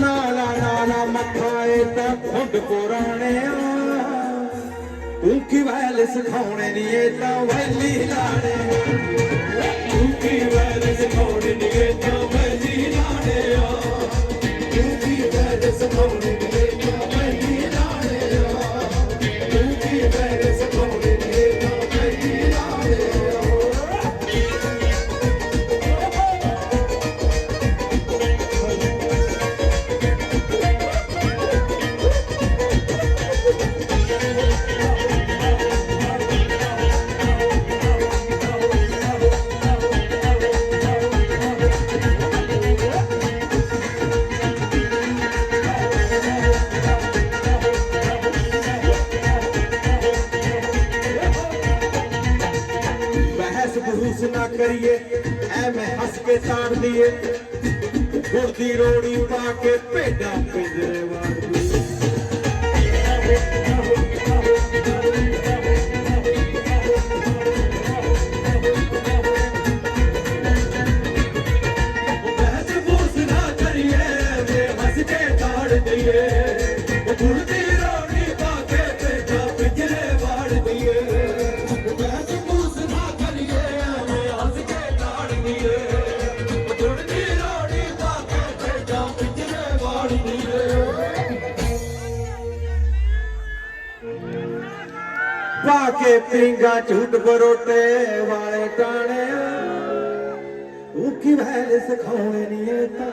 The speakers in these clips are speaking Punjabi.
ਨਾਲਾ ਨਾਲਾ ਮੱਥਾਏ ਤਾਂ ਖੁੱਡ ਪੁਰਾਣਿਆ ਤੂੰ ਕੀ ਵੈਲ ਸਿਖਾਉਣੇ ਨੀ ਇਹ ਤਾਂ ਵੈਲੀ ਲਾੜੇ ਤੂੰ ਕੀ ਵੈਲ ਸਿਖਾਉਣੇ ਨੀ ਇਹ ਤਾਂ ਵੈਲੀ ਲਾੜੇ ਤੂੰ ਕੀ ਵੈਲ ਸਿਖਾਉਣੇ ਬਹਿਸ ਬਹੂਸ ਨਾ ਕਰੀਏ, ਐਵੇਂ ਹੱਸ ਕੇ ਸਾੜ ਦਈਏ ਗੁਰਦੀ ਰੋੜੀ ਪਾ ਕੇ ਭੇਡਾਂ ਪਿੰਜਰੇ ਵਾੜਦੀ Yeah. ਪਾ ਕੇ ਪਿੰਗਾ ਝੂਟ ਬਰੋਟੇ ਵਾਲੇ ਟਾਣੇ। ਉਹ ਕੀ ਵਹਿਲ ਸਿਖਾਉਣੇ ਨਹੀਂ ਤਾਂ।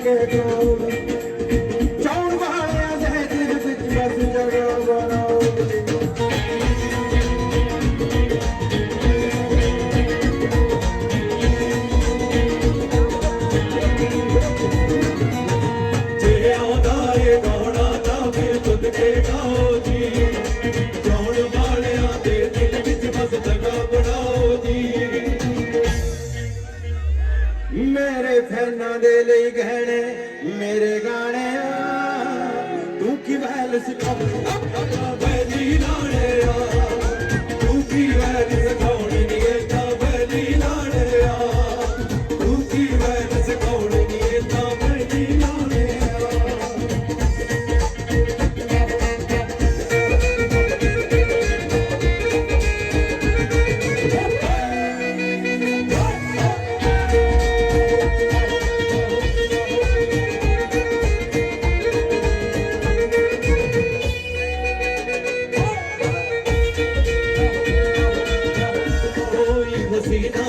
que ਨੇ ਫੈਨਾਂ ਦੇ ਲਈ ਗਹਿਣੇ ਮੇਰੇ ਗਾਣੇ ਤੂੰ ਕੀ ਵੈਲ ਸਿਖਾਉਂਦਾ you know